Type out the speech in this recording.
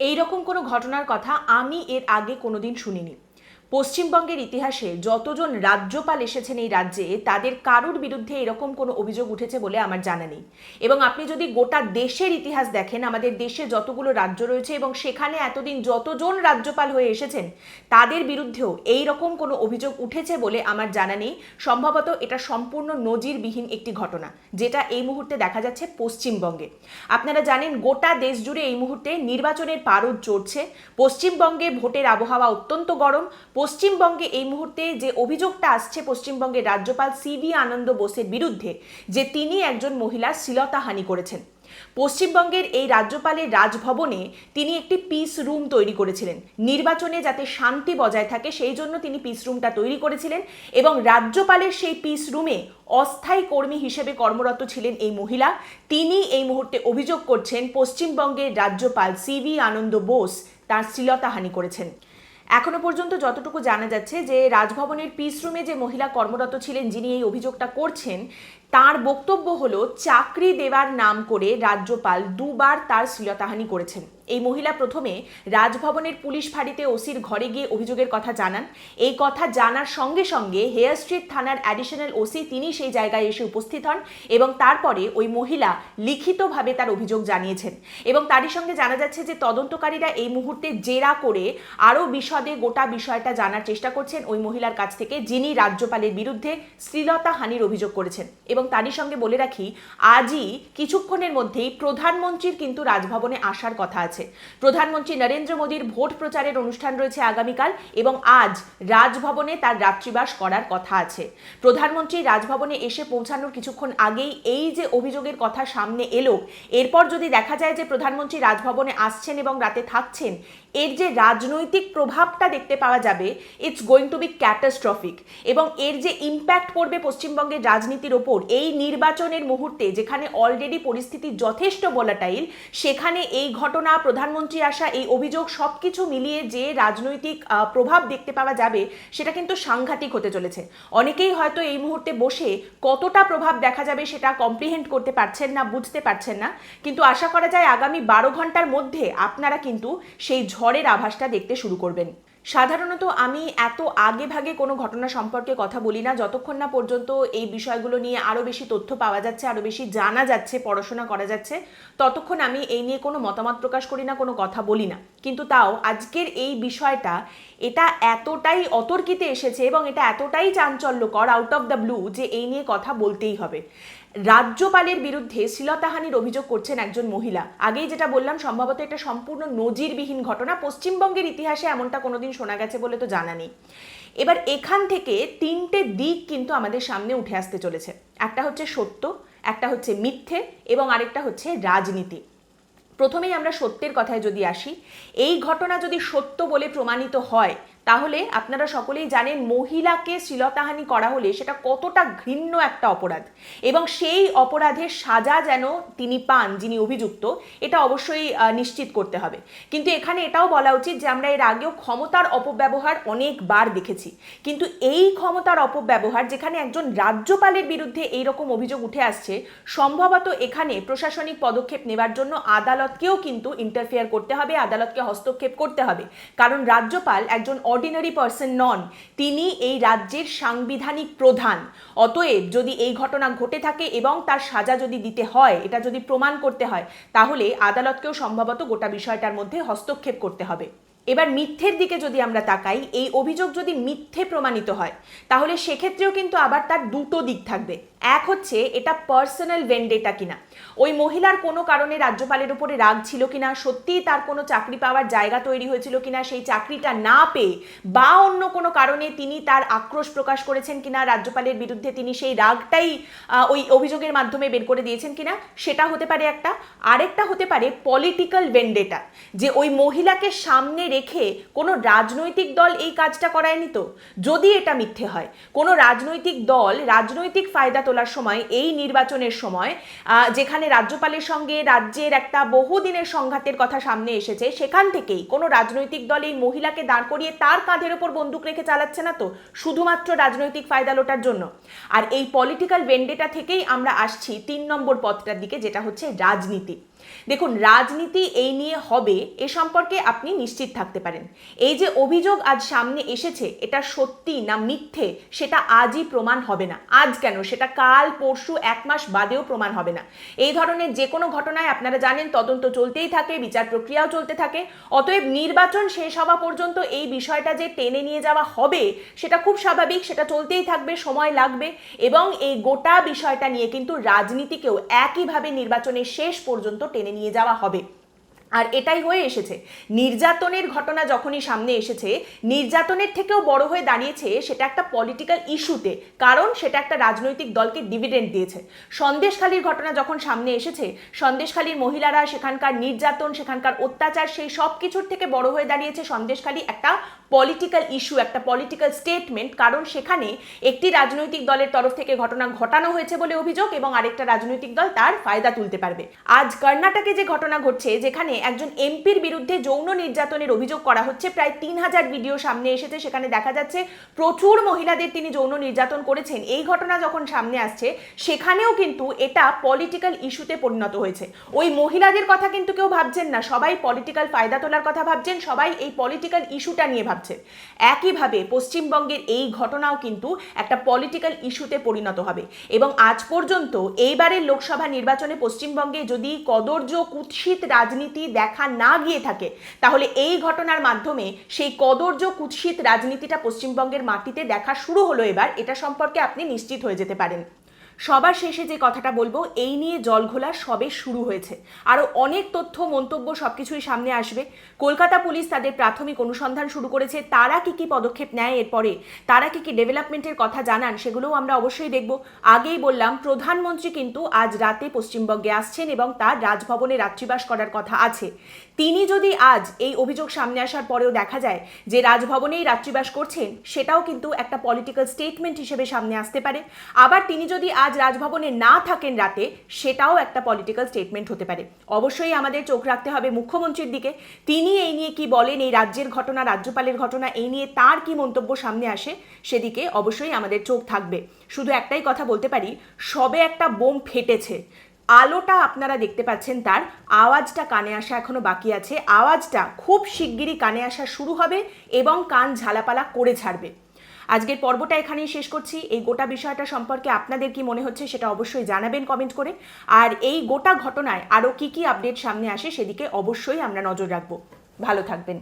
এই রকম কোনো ঘটনার কথা আমি এর আগে কোনোদিন শুনিনি। পশ্চিমবঙ্গের ইতিহাসে যতজন রাজ্যপাল এসেছেন এই রাজ্যে, তাদের কারুর বিরুদ্ধে এরকম কোনো অভিযোগ উঠেছে বলে আমার জানা নেই। এবং আপনি যদি গোটা দেশের ইতিহাস দেখেন, আমাদের দেশে যতগুলো রাজ্য রয়েছে এবং সেখানে এতদিন যতজন রাজ্যপাল হয়ে এসেছেন, তাদের বিরুদ্ধেও এই রকম কোনো অভিযোগ উঠেছে বলে আমার জানা নেই। সম্ভবত এটা সম্পূর্ণ নজিরবিহীন একটি ঘটনা, যেটা এই মুহূর্তে দেখা যাচ্ছে পশ্চিমবঙ্গে। আপনারা জানেন, গোটা দেশ জুড়ে এই মুহূর্তে নির্বাচনের পারদ চড়ছে। পশ্চিমবঙ্গে ভোটের আবহাওয়া অত্যন্ত গরম পশ্চিমবঙ্গে এই মুহূর্তে যে অভিযোগটা আসছে, পশ্চিমবঙ্গের রাজ্যপাল সিবি আনন্দ বোসের বিরুদ্ধে যে তিনি একজন মহিলার শ্লীলতাহানি করেছেন। পশ্চিমবঙ্গের এই রাজ্যপালের রাজভবনে তিনি একটি পিস রুম তৈরি করেছিলেন। নির্বাচনে যাতে শান্তি বজায় থাকে, সেই জন্য তিনি পিস রুমটা তৈরি করেছিলেন এবং রাজ্যপালের সেই পিস রুমে অস্থায়ী কর্মী হিসেবে কর্মরত ছিলেন এই মহিলা। তিনি এই মুহূর্তে অভিযোগ করছেন, পশ্চিমবঙ্গের রাজ্যপাল সিভি আনন্দ বোস তার শ্লীলতাহানি করেছেন। এখনও পর্যন্ত যতটুকু জানা যাচ্ছে যে রাজভবনের পিস রুমে যে মহিলা কর্মরত ছিলেন, যিনি এই অভিযোগটা করছেন, তার বক্তব্য হলো, চাকরি দেওয়ার নাম করে রাজ্যপাল দুবার তার শ্লীলতাহানি করেছেন। এই মহিলা প্রথমে রাজভবনের পুলিশ ফাঁড়িতে ওসির ঘরে গিয়ে অভিযোগের কথা জানান। এই কথা জানার সঙ্গে সঙ্গে হেয়ার স্ট্রিট থানার অ্যাডিশনাল ওসি তিনি সেই জায়গায় এসে উপস্থিত হন এবং তারপরে ওই মহিলা লিখিতভাবে তার অভিযোগ জানিয়েছেন। এবং তারই সঙ্গে জানা যাচ্ছে যে তদন্তকারীরা এই মুহূর্তে জেরা করে আরও বিশদে গোটা বিষয়টা জানার চেষ্টা করছেন ওই মহিলার কাছ থেকে, যিনি রাজ্যপালের বিরুদ্ধে শ্লীলতা হানির অভিযোগ করেছেন। এবং তারই সঙ্গে বলে রাখি, আজই কিছুক্ষণের মধ্যেই প্রধানমন্ত্রীর কিন্তু রাজভবনে আসার কথা আছে। প্রধানমন্ত্রী নরেন্দ্র মোদীর ভোট প্রচারের অনুষ্ঠান রয়েছে আগামীকাল এবং আজ রাজভবনে তার রাত্রিবাস করার কথা আছে। প্রধানমন্ত্রী রাজভবনে এসে পৌঁছানোর কিছুক্ষণ আগেই এই যে অভিযোগের কথা সামনে এলো, এরপর যদি দেখা যায় যে প্রধানমন্ত্রী রাজভবনে আসছেন এবং রাতে থাকছেন এর যে রাজনৈতিক প্রভাবটা দেখতে পাওয়া যাবে it's going to be catastrophic এবং এর যে ইম্প্যাক্ট পড়বে পশ্চিমবঙ্গের রাজনীতির ওপর, এই নির্বাচনের মুহূর্তে যেখানে অলরেডি পরিস্থিতি যথেষ্ট বলাটাইল সেখানে এই ঘটনা, প্রধানমন্ত্রী আসা, এই অভিযোগ সব কিছু মিলিয়ে যে রাজনৈতিক প্রভাব দেখতে পাওয়া যাবে, সেটা কিন্তু সাংঘাতিক হতে চলেছে। অনেকেই হয়তো এই মুহূর্তে বসে কতটা প্রভাব দেখা যাবে সেটা কমপ্রিহেন্ড করতে পারছেন না, বুঝতে পারছেন না। কিন্তু আশা করা যায় আগামী বারো ঘণ্টার মধ্যে আপনারা কিন্তু সেই ঝড়ের আভাসটা দেখতে শুরু করবেন। সাধারণত আমি এত আগে ভাগে কোনো ঘটনা সম্পর্কে কথা বলি না। যতক্ষণ না পর্যন্ত এই বিষয়গুলো নিয়ে আরও বেশি তথ্য পাওয়া যাচ্ছে আরও বেশি জানা যাচ্ছে, পড়াশোনা করা যাচ্ছে, ততক্ষণ আমি এই নিয়ে কোনো মতামত প্রকাশ করি না, কোনো কথা বলি না। কিন্তু তাও আজকের এই বিষয়টা এটা এতটাই অতর্কিতে এসেছে এবং এটা এতটাই চাঞ্চল্যকর আউট অফ দ্য ব্লু যে এই নিয়ে কথা বলতেই হবে। রাজ্যপালের বিরুদ্ধে শ্লীলতাহানির অভিযোগ করছেন একজন মহিলা। আগেই যেটা বললাম, সম্ভবত এটা সম্পূর্ণ নজিরবিহীন ঘটনা। পশ্চিমবঙ্গের ইতিহাসে এমনটা কোনোদিন শোনা গেছে বলে তো জানা নেই। এবার এখান থেকে তিনটে দিক কিন্তু আমাদের সামনে উঠে আসতে চলেছে। একটা হচ্ছে সত্য, একটা হচ্ছে মিথ্যে এবং আরেকটা হচ্ছে রাজনীতি। প্রথমেই আমরা সত্যের কথায় যদি আসি, এই ঘটনা যদি সত্য বলে প্রমাণিত হয় তাহলে আপনারা সকলেই জানেন মহিলাকে শ্লীলতাহানি করা হলে সেটা কতটা ঘৃণ্য একটা অপরাধ। এবং সেই অপরাধের সাজা যেন তিনি পান, যিনি অভিযুক্ত, এটা অবশ্যই নিশ্চিত করতে হবে। কিন্তু এখানে এটাও বলা উচিত যে আমরা এর আগেও ক্ষমতার অপব্যবহার অনেকবার দেখেছি। কিন্তু এই ক্ষমতার অপব্যবহার যেখানে একজন রাজ্যপালের বিরুদ্ধে এই রকম অভিযোগ উঠে আসছে, সম্ভবত এখানে প্রশাসনিক পদক্ষেপ নেবার জন্য আদালতকেও কিন্তু ইন্টারফেয়ার করতে হবে, আদালতকে হস্তক্ষেপ করতে হবে। কারণ রাজ্যপাল একজন অর্ডিনারি পার্সন নন, তিনি এই রাজ্যের সাংবিধানিক প্রধান। অতএব যদি এই ঘটনা ঘটে থাকে এবং তার সাজা যদি দিতে হয়, এটা যদি প্রমাণ করতে হয়, তাহলে আদালতকেও সম্ভবত গোটা বিষয়টার মধ্যে হস্তক্ষেপ করতে হবে। এবার মিথ্যের দিকে যদি আমরা তাকাই, এই অভিযোগ যদি মিথ্যে প্রমাণিত হয়, তাহলে সেক্ষেত্রেও কিন্তু আবার তার দুটো দিক থাকবে। এক হচ্ছে, এটা পার্সোনাল ভেন্ডেটা কিনা? ওই মহিলার কোনো কারণে রাজ্যপালের উপরে রাগ ছিল কিনা? সত্যিই তার কোনো চাকরি পাওয়ার জায়গা তৈরি হয়েছিল কিনা? সেই চাকরিটা না পেয়ে বা অন্য কোনো কারণে তিনি তার আক্রোশ প্রকাশ করেছেন কিনা? রাজ্যপালের বিরুদ্ধে তিনি সেই রাগটাই ওই অভিযোগের মাধ্যমে বের করে দিয়েছেন কিনা? সেটা হতে পারে একটা। আরেকটা হতে পারে পলিটিক্যাল ভেন্ডেটা যে ওই মহিলাকে সামনে রেখে কোনো রাজনৈতিক দল এই কাজটা করায়নি তো? যদি এটা মিথ্যে হয়, কোনো রাজনৈতিক দল রাজনৈতিক ফায়দা তোলার সময়, এই নির্বাচনের সময় যেখানে রাজ্যপালের সঙ্গে রাজ্যের একটা বহুদিনের সংঘাতের কথা সামনে এসেছে, সেখান থেকেই কোনো রাজনৈতিক দল এই মহিলাকে দাঁড় করিয়ে তার কাঁধের ওপর বন্দুক রেখে চালাচ্ছে না তো? শুধুমাত্র রাজনৈতিক ফায়দা লোটার জন্য। আর এই পলিটিক্যাল ভেন্ডেটা থেকেই আমরা আসছি তিন নম্বর পথটার দিকে, যেটা হচ্ছে রাজনীতি। দেখুন, রাজনীতি এই নিয়ে হবে, এ সম্পর্কে আপনি নিশ্চিত থাকতে পারেন। এই যে অভিযোগ আজ সামনে এসেছে, এটা সত্যি না মিথ্যে, সেটা আজই প্রমাণ হবে না। আজ কেন? সেটা কাল, পরশু, এক মাস বাদেও প্রমাণ হবে না। এই ধরনের যে কোনো ঘটনায় আপনারা জানেন, তদন্ত চলতেই থাকে, বিচার প্রক্রিয়াও চলতে থাকে। অতএব নির্বাচন শেষ হওয়া পর্যন্ত এই বিষয়টা যে টেনে নিয়ে যাওয়া হবে, সেটা খুব স্বাভাবিক, সেটা চলতেই থাকবে, সময় লাগবে। এবং এই গোটা বিষয়টা নিয়ে কিন্তু রাজনীতিকেও একইভাবে নির্বাচনের শেষ পর্যন্ত টেনে নিয়ে যাওয়া হবে। আর এটাই হয়ে এসেছে। নির্যাতনের ঘটনা যখনই সামনে এসেছে, নির্যাতনের থেকেও বড় হয়ে দাঁড়িয়েছে সেটা একটা পলিটিক্যাল ইস্যুতে কারণ সেটা একটা রাজনৈতিক দলকে ডিভিডেন্ড দিয়েছে। সন্দেশখালীর ঘটনা যখন সামনে এসেছে, সন্দেশখালীর মহিলারা সেখানকার নির্যাতন, সেখানকার অত্যাচার, সেই সব কিছুর থেকে বড় হয়ে দাঁড়িয়েছে সন্দেশখালী একটা পলিটিক্যাল ইস্যু একটা পলিটিক্যাল স্টেটমেন্ট কারণ সেখানে একটি রাজনৈতিক দলের তরফ থেকে ঘটনা ঘটানো হয়েছে বলে অভিযোগ এবং আরেকটা রাজনৈতিক দল তার ফায়দা তুলতে পারবে। আজ কর্ণাটকে যে ঘটনা ঘটছে, যেখানে একজন এমপির বিরুদ্ধে যৌন নির্যাতনের অভিযোগ করা হচ্ছে, প্রায় তিন হাজার ভিডিও সামনে এসেছে, সেখানে দেখা যাচ্ছে প্রচুর মহিলাদের তিনি যৌন নির্যাতন করেছেন। এই ঘটনা যখন সামনে আসছে, সেখানেও কিন্তু এটা পলিটিক্যাল ইস্যুতে পরিণত হয়েছে। ওই মহিলাদের কথা কিন্তু কেউ ভাবছেন না। সবাই পলিটিক্যাল ফায়দা তোলার কথা ভাবছেন, সবাই এই পলিটিক্যাল ইস্যুটা নিয়ে ভাবছে। একইভাবে পশ্চিমবঙ্গের এই ঘটনাও কিন্তু একটা পলিটিক্যাল ইস্যুতে পরিণত হবে। এবং আজ পর্যন্ত এইবারের লোকসভা নির্বাচনে পশ্চিমবঙ্গে যদি কদর্য, কুৎসিত রাজনীতি দেখা না গিয়ে থাকে, তাহলে এই ঘটনার মাধ্যমে সেই কদর্য, কুৎসিত রাজনীতিটা পশ্চিমবঙ্গের মাটিতে দেখা শুরু হলো এবার। এটা সম্পর্কে আপনি নিশ্চিত হয়ে যেতে পারেন। সবার শেষে যে কথাটা বলব, এই নিয়ে জলঘোলা সবে শুরু হয়েছে। আরও অনেক তথ্য, মন্তব্য সব কিছুই সামনে আসবে। কলকাতা পুলিশ তাদের প্রাথমিক অনুসন্ধান শুরু করেছে। তারা কি কি পদক্ষেপ নেয় এরপরে, তারা কি কি ডেভেলপমেন্টের কথা জানান, সেগুলোও আমরা অবশ্যই দেখব। আগেই বললাম, প্রধানমন্ত্রী কিন্তু আজ রাতে পশ্চিমবঙ্গে আসছেন এবং তার রাজভবনে রাত্রিবাস করার কথা আছে। তিনি যদি আজ এই অভিযোগ সামনে আসার পরেও দেখা যায় যে রাজভবনেই রাত্রিবাস করছেন, সেটাও কিন্তু একটা পলিটিক্যাল স্টেটমেন্ট হিসেবে সামনে আসতে পারে। আবার তিনি যদি আজ রাজভবনে না থাকেন রাতে, সেটাও একটা পলিটিক্যাল স্টেটমেন্ট হতে পারে। অবশ্যই আমাদের চোখ রাখতে হবে মুখ্যমন্ত্রীর দিকে। তিনি এই নিয়ে কি বলেন, এই রাজ্যের ঘটনা, রাজ্যপালের ঘটনা, এই নিয়ে তার কি মন্তব্য সামনে আসে, সেদিকে অবশ্যই আমাদের চোখ থাকবে। শুধু একটাই কথা বলতে পারি, সবে একটা বোম ফেটেছে। আলোটা আপনারা দেখতে পাচ্ছেন তার, আওয়াজটা কানে আসা এখনও বাকি আছে। আওয়াজটা খুব শিগগিরই কানে আসা শুরু হবে এবং কান ঝালাপালা করে ছাড়বে আজকের পর্বটা এখানেই শেষ করছি। এই গোটা বিষয়টা সম্পর্কে আপনাদের কি মনে হচ্ছে সেটা অবশ্যই জানাবেন কমেন্ট করে। আর এই গোটা ঘটনায় আরও কি কি আপডেট সামনে আসে সেদিকে অবশ্যই আমরা নজর রাখব। ভালো থাকবেন।